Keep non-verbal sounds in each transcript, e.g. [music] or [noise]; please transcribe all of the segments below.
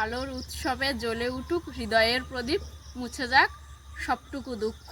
আলোর উৎসবে জ্বলে উঠুক, হৃদয়ের প্রদীপ মুছে যাক সবটুকু দুঃখ।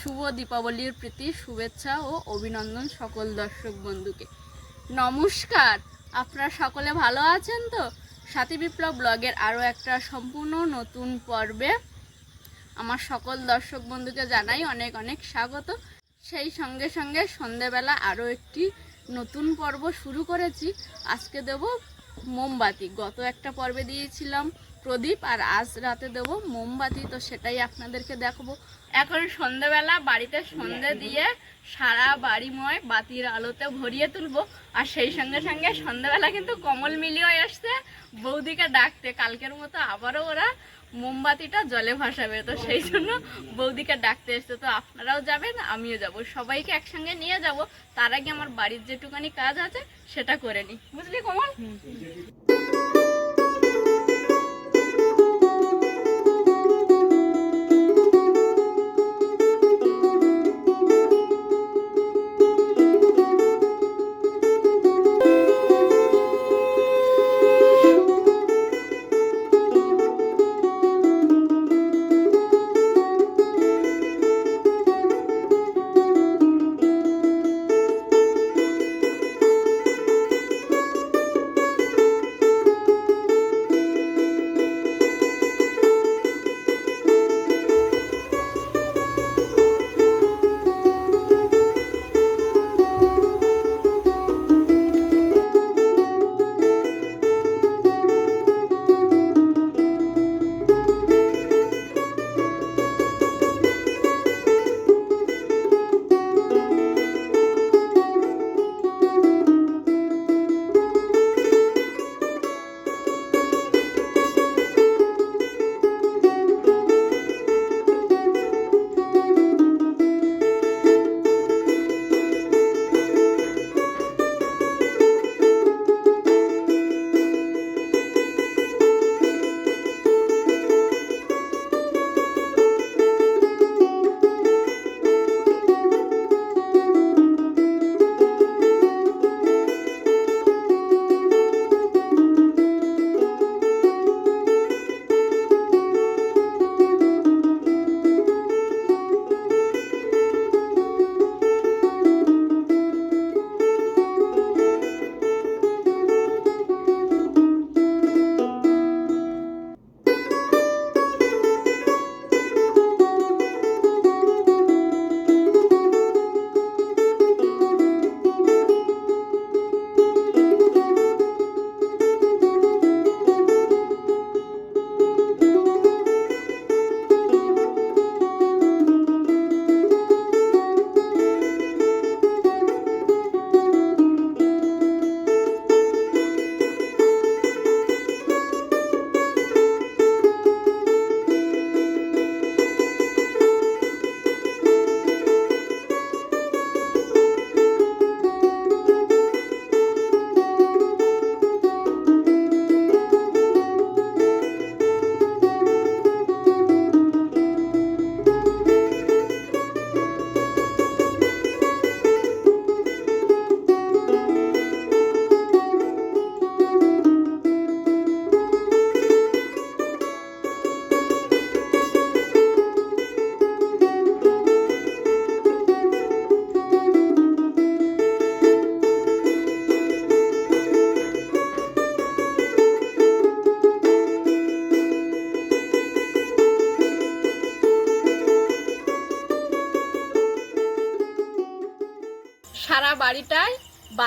শুভ দীপাবলির প্রীতি, শুভেচ্ছা ও অভিনন্দন সকল দর্শক বন্ধুকে। নমস্কার! আপনারা সকলে ভালো আছেন তো? সাথী বিপ্লব ব্লগের আরও একটা সম্পূর্ণ নতুন পর্বে আমার সকল দর্শক বন্ধুকে জানাই অনেক অনেক স্বাগত। সেই সঙ্গে সঙ্গে সন্ধেবেলা আরও একটি নতুন পর্ব শুরু করেছি। আজকে দেব মোমবাতি। গত একটা পর্বে দিয়েছিলাম প্রদীপ, আর আজ রাতে দেবো মোমবাতি। তো সেটাই আপনাদেরকে দেখাবো। এখন সন্ধ্যাবেলা, বাড়িতে সন্ধ্যে দিয়ে সারা বাড়িময় বাতির আলোতে ভরিয়ে তুলবো। আর সেই সঙ্গে সঙ্গে সন্ধ্যাবেলা কিন্তু কমল মিলিয়ে এসছে বৌদিকে ডাকতে। কালকের মতো আবারও ওরা মোমবাতিটা জলে ভাসাবে, তো সেই জন্য বৌদিকে ডাকতে এসছে। তো আপনারাও যাবেন, আমিও যাব। সবাইকে একসঙ্গে নিয়ে যাব। তার আগে আমার বাড়ির যেটুকানি কাজ আছে, সেটা করে নি বুঝলি কমল?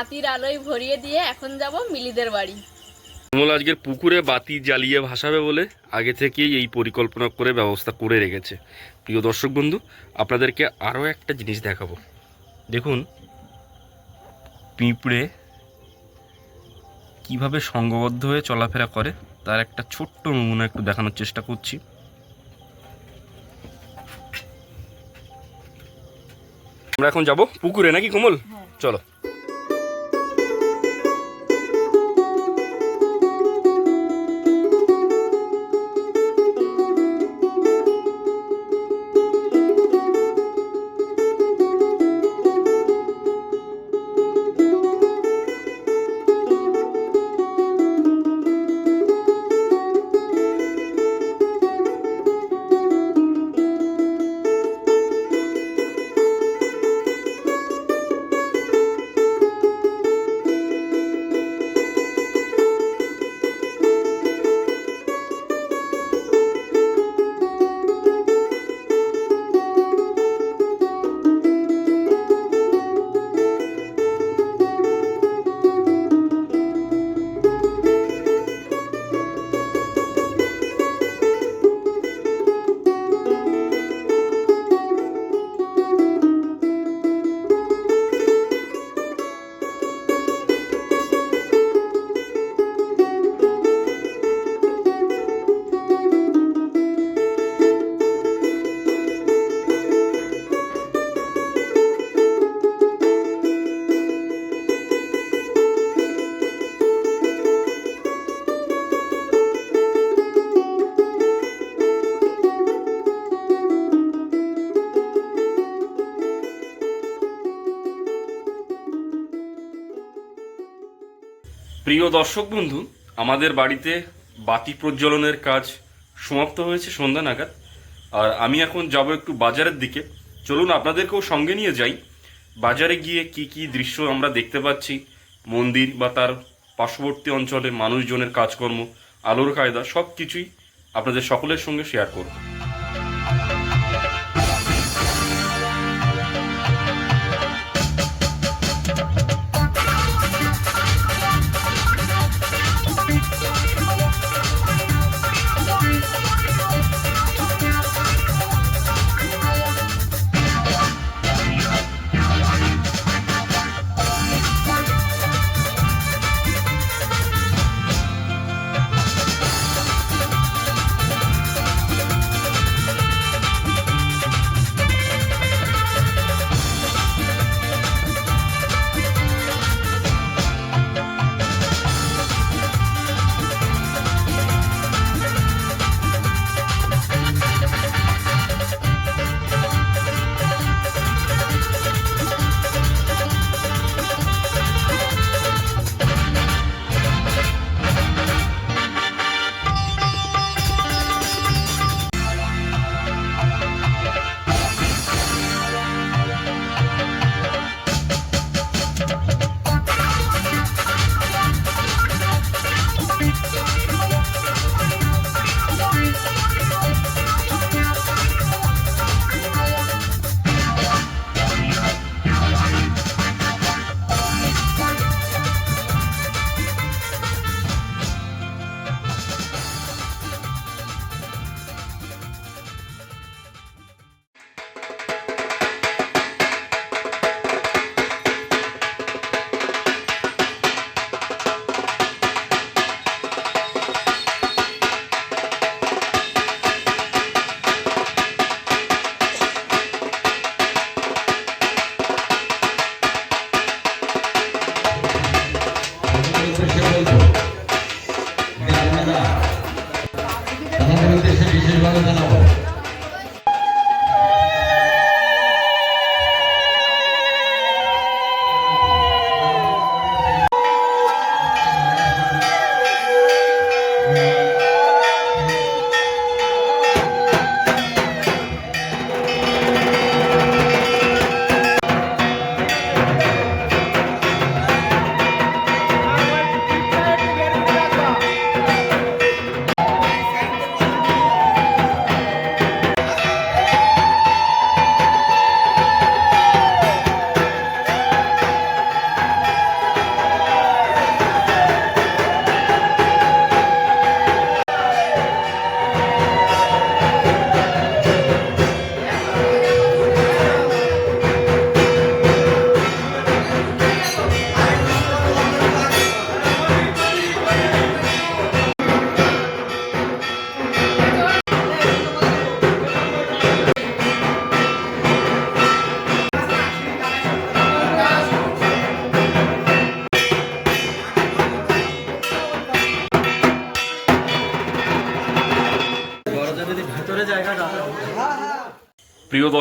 বাতির আলোয় ভরিয়ে দিয়ে এখন যাব মিলিদের বাড়ি। কমল আজকের পুকুরে বাতি জ্বালিয়ে ভাসাবে বলে আগে থেকেই এই পরিকল্পনা করে ব্যবস্থা করে রেখেছে। প্রিয় দর্শক বন্ধু আপনাদেরকে আরও একটা জিনিস দেখাবো। দেখুন পিঁপড়ে কীভাবে সঙ্গবদ্ধ হয়ে চলাফেরা করে তার একটা ছোট্ট নমুনা একটু দেখানোর চেষ্টা করছি। আমরা এখন যাব পুকুরে নাকি কমল? চলো। প্রিয় দর্শক বন্ধু, আমাদের বাড়িতে বাতি প্রজ্বলনের কাজ সমাপ্ত হয়েছে সন্ধ্যা নাগাদ। আর আমি এখন যাব একটু বাজারের দিকে। চলুন, আপনাদেরকেও সঙ্গে নিয়ে যাই। বাজারে গিয়ে কি কি দৃশ্য আমরা দেখতে পাচ্ছি? মন্দির বা তার পার্শ্ববর্তী অঞ্চলে মানুষজনের কাজকর্ম, আলোর কায়দা সব কিছুই আপনাদের সকলের সঙ্গে শেয়ার করব।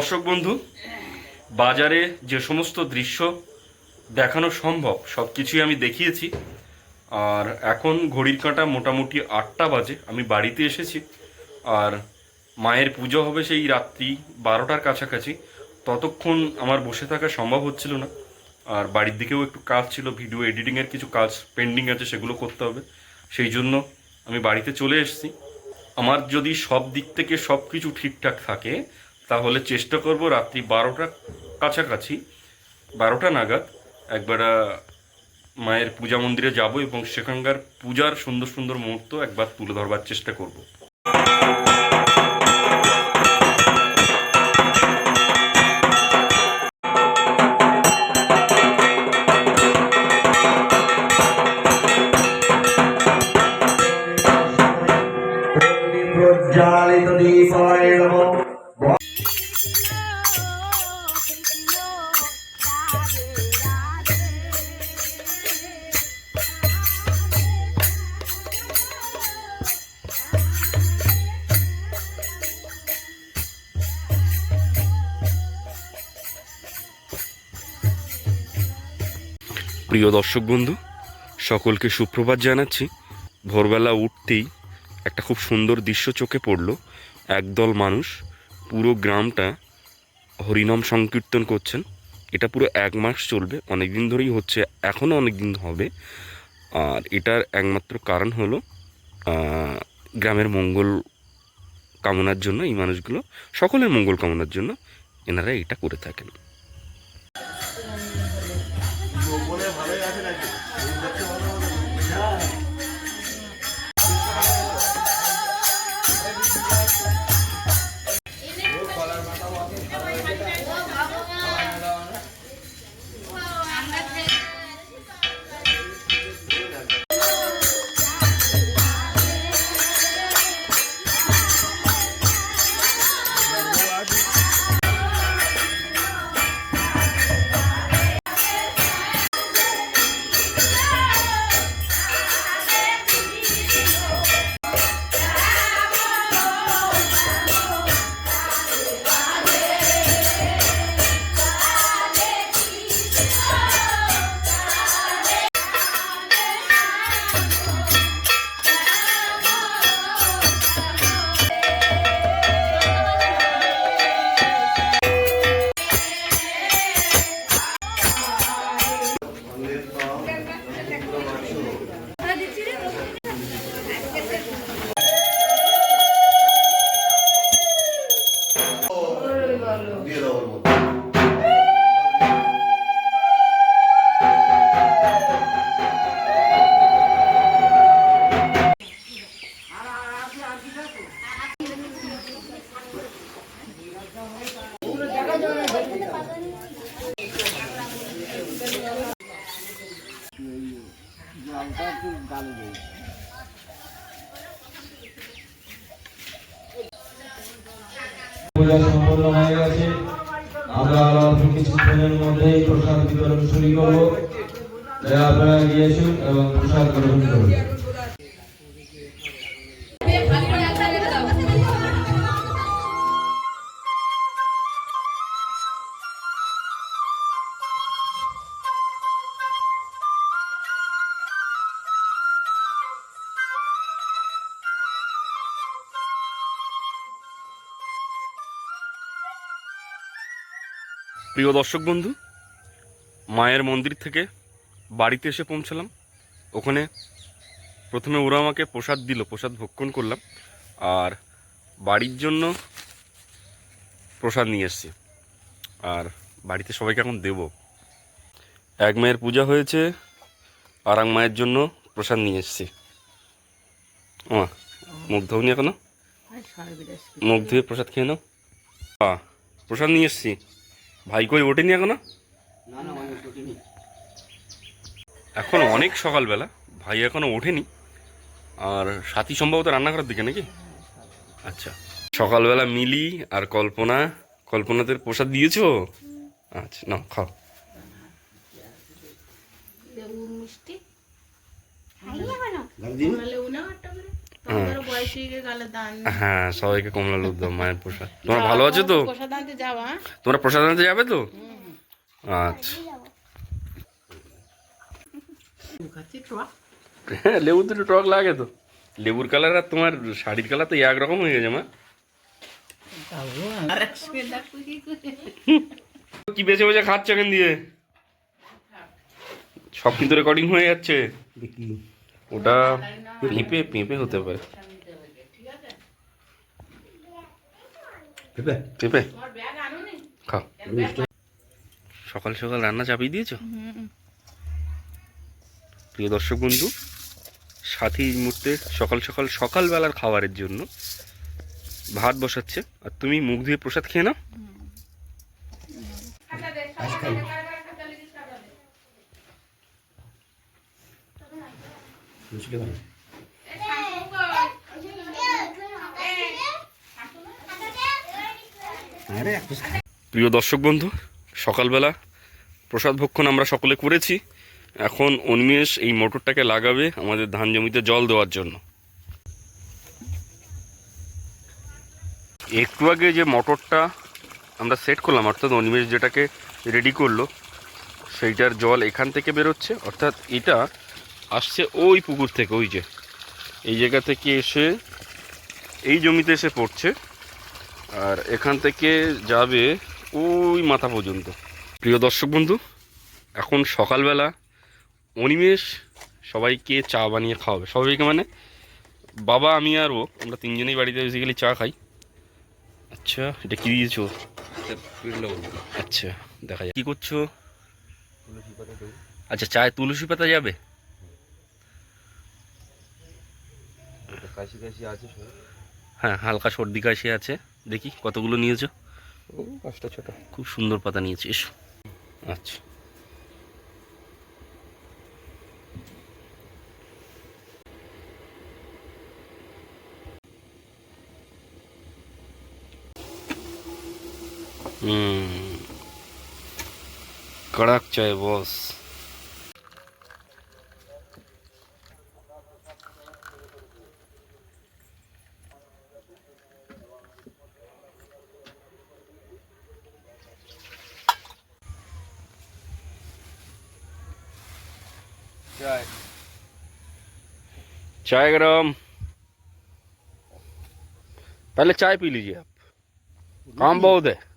দর্শক বন্ধু, বাজারে যে সমস্ত দৃশ্য দেখানো সম্ভব সব কিছুই আমি দেখিয়েছি। আর এখন ঘড়ির কাঁটা মোটামুটি আটটা বাজে, আমি বাড়িতে এসেছি। আর মায়ের পুজো হবে সেই রাত্রি বারোটার কাছাকাছি। ততক্ষণ আমার বসে থাকা সম্ভব হচ্ছিল না। আর বাড়ির দিকেও একটু কাজ ছিল, ভিডিও এডিটিংয়ের কিছু কাজ পেন্ডিং আছে, সেগুলো করতে হবে। সেই জন্য আমি বাড়িতে চলে এসেছি। আমার যদি সব দিক থেকে সব কিছু ঠিকঠাক থাকে তাহলে চেষ্টা করব রাত্রি বারোটা কাছাকাছি, বারোটা নাগাদ একবার মায়ের পূজা মন্দিরে যাব এবং সেখানকার পূজার সুন্দর সুন্দর মুহূর্ত একবার তুলে ধরবার চেষ্টা করব। প্রিয় দর্শক বন্ধু, সকলকে সুপ্রভাত জানাচ্ছি। ভোরবেলা উঠতেই একটা খুব সুন্দর দৃশ্য চোখে পড়ল। একদল মানুষ পুরো গ্রামটা হরিনাম সংকীর্তন করছেন। এটা পুরো এক মাস চলবে অনেক দিন ধরেই হচ্ছে এখনও অনেক দিন হবে। আর এটার একমাত্র কারণ হলো গ্রামের মঙ্গল কামনার জন্য এই মানুষগুলো, সকলের মঙ্গল কামনার জন্য এনারা এটা করে থাকেন। আপনারা গিয়ে আসুন প্রিয় দর্শক বন্ধু মায়ের মন্দির থেকে বাড়িতে এসে পৌঁছালাম। ওখানে প্রথমে ওরা আমাকে প্রসাদ দিল, প্রসাদ ভক্ষণ করলাম। আর বাড়ির জন্য প্রসাদ নিয়ে এসেছি। আর বাড়িতে সবাইকে এখন দেব। এক মায়ের পূজা হয়েছে, আর এক মায়ের জন্য প্রসাদ নিয়ে এসেছি। ও মুখ এখনও? মুখ ধুয়ে প্রসাদ খেয়ে নাও। প্রসাদ নিয়ে এসেছি। ভাই কই ওঠেনি এখনও? এখন অনেক সকালবেলা ভাই এখনও ওঠেনি। আর সাথী সম্ভবত রান্না করার দিকে নাকি? আচ্ছা। সকালবেলা মিলি আর কল্পনা কল্পনাদের প্রসাদ দিয়েছ? আচ্ছা নাও খাও। মিষ্টি? হ্যাঁ। দান। হ্যাঁ সবাইকে কমলা লুদ দাও মায়ের প্রসাদ। তোমরা ভালো আছো তো? প্রসাদ আনতে যাওয়া তোমরা প্রসাদ আনতে যাবে তো? আচ্ছা। হ্যাঁ লেবু একটু টক লাগে তো। লেবুর কালার আর তোমার শাড়ির কালার তো একরকম হয়ে গেছে মা। [laughs] কি বেছে বেছে খাচ্ছ এখান দিয়ে? সব কিন্তু রেকর্ডিং হয়ে যাচ্ছে। ওটা পেঁপে পেঁপে হতে পারে। পেঁপে? খাও সকাল সকাল রান্না চাপিয়ে দিয়েছ? প্রিয় দর্শক বন্ধু, সাথী এই মুহূর্তে সকাল সকাল সকালবেলার খাবারের জন্য ভাত বসাচ্ছে। আর তুমি মুখ ধুয়ে প্রসাদ খেয়ে নাও। প্রিয় দর্শক বন্ধু, সকালবেলা প্রসাদ ভক্ষণ আমরা সকলে করেছি। এখন উন্মেষ এই মোটরটাকে লাগাবে আমাদের ধান জমিতে জল দেওয়ার জন্য। একটু আগে যে মোটরটা আমরা সেট করলাম, অর্থাৎ অনিমেষ যেটাকে রেডি করল, সেইটার জল এখান থেকে বেরোচ্ছে, অর্থাৎ এটা আসছে ওই পুকুর থেকে, ওই যে, এই জায়গা থেকে এসে এই জমিতে এসে পড়ছে, আর এখান থেকে যাবে ওই মাথা পর্যন্ত। প্রিয় দর্শক বন্ধু, এখন সকালবেলা অনিমেষ সবাইকে চা বানিয়ে খাওয়াবে। সবাইকে মানে বাবা আমি আর ও আমরা তিনজনেই বাড়িতে বেসিক্যালি চা খাই। আচ্ছা এটা কি দিয়েছ? আচ্ছা দেখা যায় কি করছ? আচ্ছা চায় তুলসী পাতা যাবে? কাশি কাশি আছে সব হ্যাঁ হালকা সর্দি কাশি আছে। দেখি কতগুলো নিয়েছো। ও পাঁচটা ছটা। খুব সুন্দর পাতা নিয়েছি এসো। আচ্ছা। हम्म। कड़क चाय बॉस। चाय। गरम। पहले चाय पी लीजिए आप। काम बहुत है।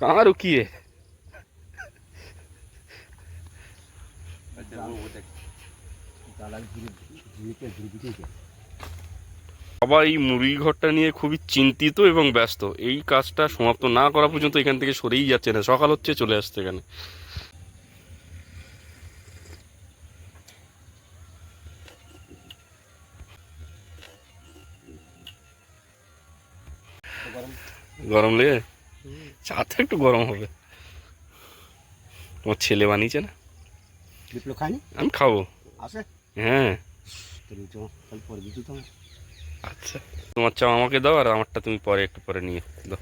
कहाँ रुकी है বাবা এই মুরগি ঘরটা নিয়ে খুবই চিন্তিত এবং ব্যস্ত এই কাজটা সমাপ্ত না করা পর্যন্ত এখান থেকে সরেই যাচ্ছে না সকাল হচ্ছে চলে আসছে এখানে গরম লেগে চা তো একটু গরম হবে। তোমার ছেলে বানিয়েছে না? বিপ্লব খায়নি? আমি খাব। আছে? হ্যাঁ। আচ্ছা। তোমার চা আমাকে দাও আর আমারটা তুমি পরে একটু পরে নিয়ে দাও।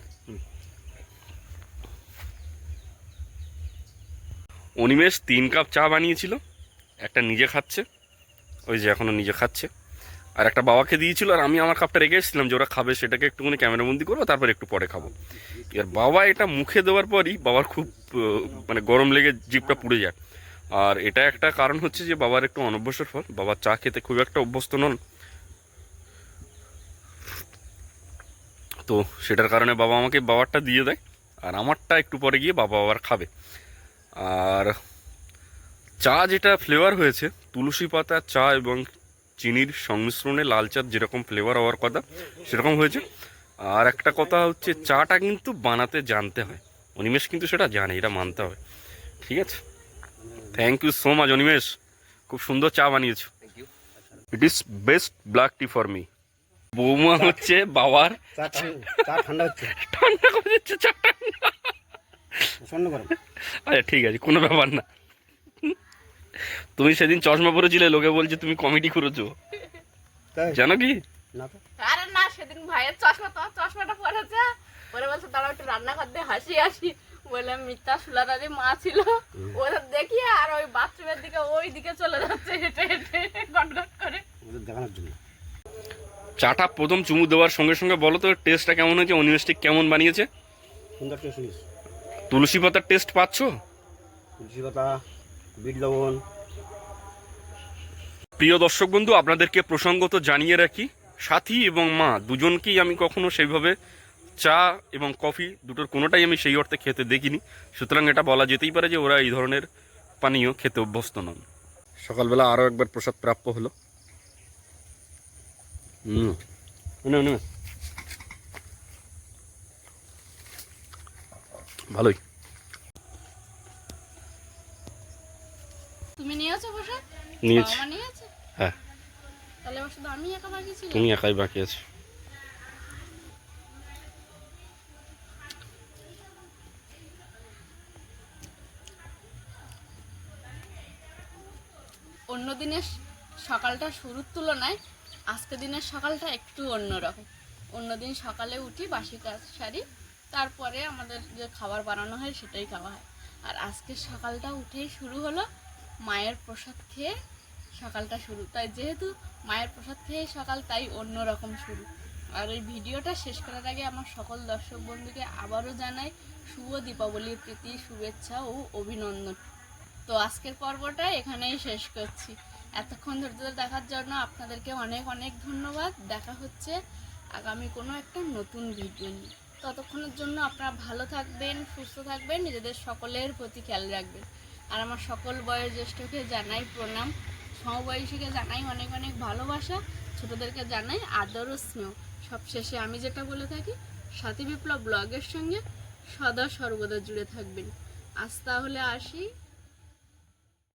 অনিমেষ তিন কাপ চা বানিয়েছিল। একটা নিজে খাচ্ছে। ওই যে এখনও নিজে খাচ্ছে। আর একটা বাবাকে দিয়েছিল আর আমি আমার কাপটা রেখে এসেছিলাম যে ওরা খাবে, সেটাকে একটুখানি ক্যামেরাবন্দি করব, তারপর একটু পরে খাব। এবার বাবা এটা মুখে দেওয়ার পরই বাবার খুব মানে গরম লেগে জিভটা পুড়ে যায়। আর এটা একটা কারণ হচ্ছে যে বাবার একটু অনভ্যসের ফল বাবার চা খেতে খুব একটা অভ্যস্ত নন। তো সেটার কারণে বাবা আমাকে বাবারটা দিয়ে দেয়, আর আমারটা একটু পরে গিয়ে বাবা আবার খাবে। আর চা যেটা ফ্লেভার হয়েছে, তুলসী পাতা, চা এবং চিনির সংমিশ্রণে লাল চার যেরকম ফ্লেভার হওয়ার কথা সেরকম হয়েছে। আর একটা কথা হচ্ছে চাটা কিন্তু বানাতে জানতে হয়। অনিমেষ কিন্তু সেটা জানে এটা মানতে হবে। ঠিক আছে? Thank you so much Animesh. খুব সুন্দর চা বানিয়েছো। It is best black tea for me বৌমা হচ্ছে বাবার চা চা ঠান্ডা হচ্ছে। ঠান্ডা করে দিচ্ছে চা আচ্ছা ঠিক আছে কোনো ব্যাপার না। তুমি সেদিন চশমা পরেছিলে লোকে বলছে তুমি কমেডি করেছ জানো কি? আরে না সেদিন ভাইয়ের চশমা তো চশমাটা পরেছে। পরে বলছে দাঁড়াও একটু রান্না করতে হাসি হাসি। বললাম মিথ্যা সুলাদারি মা ছিল। ওদের দেখি আর ওই বাথরুমের দিকে ওই দিকে চলে যাচ্ছে হেঁটে হেঁটে গটগট করে। দেখানোর জন্য। চাটা প্রথম চুমু দেওয়ার সঙ্গে সঙ্গে বলো তো টেস্টটা কেমন হয়েছে অনিমেষটিক কেমন বানিয়েছে? সুন্দর টেস্ট তুলসী পাতার টেস্ট পাচ্ছ? তুলসী পাতা বিট লবণ প্রিয় দর্শক বন্ধু আপনাদেরকে প্রসঙ্গত জানিয়ে রাখি সাথী এবং মা দুজনকেই আমি কখনো সেইভাবে চা এবং কফি দুটোর কোনোটাই আমি সেই অর্থে খেতে দেখিনি। সুতরাং এটা বলা যেতেই পারে যে ওরা এই ধরনের পানীয় খেতে অভ্যস্ত নন। সকালবেলা আরও একবার প্রসাদ প্রাপ্য হলো। হুম। নে, নে। ভালোই। তুমি নিয়েছো বসে নিয়েছি বাবা নিয়েছে হ্যাঁ তাহলে এবার শুধু আমি একা বাকি ছিল তুমি একাই বাকি আছো। অন্য দিনের সকালটা শুরুর তুলনায় আজকে দিনের সকালটা একটু অন্যরকম। অন্যদিন সকালে উঠি বাসি কাজ সারি তারপরে আমাদের যে খাবার বানানো হয় সেটাই খাওয়া হয়। আর আজকে সকালটা উঠেই শুরু হলো মায়ের প্রসাদ খেয়ে সকালটা শুরু। তাই যেহেতু মায়ের প্রসাদ খেয়ে সকাল তাই অন্যরকম শুরু। আর এই ভিডিওটা শেষ করার আগে আমার সকল দর্শক বন্ধুকে আবারও জানাই শুভ দীপাবলির প্রীতি, শুভেচ্ছা ও অভিনন্দন। তো আজকের পর্বটা এখানেই শেষ করছি। এতক্ষণ ধৈর্য ধরে দেখার জন্য আপনাদেরকে অনেক অনেক ধন্যবাদ। দেখা হচ্ছে আগামী কোনো একটা নতুন ভিডিও নিয়ে। ততক্ষণের জন্য আপনারা ভালো থাকবেন, সুস্থ থাকবেন, নিজেদের সকলের প্রতি খেয়াল রাখবেন। আর আমার সকল বয়োজ্যেষ্ঠকে জানাই প্রণাম। সমবয়সীকে জানাই অনেক অনেক ভালোবাসা, ছোটদেরকে জানাই আদর ও স্নেহ। সবশেষে আমি যেটা বলে থাকি, সাথী বিপ্লব ব্লগের সঙ্গে সদা সর্বদা জুড়ে থাকবেন। আজ তাহলে আসি।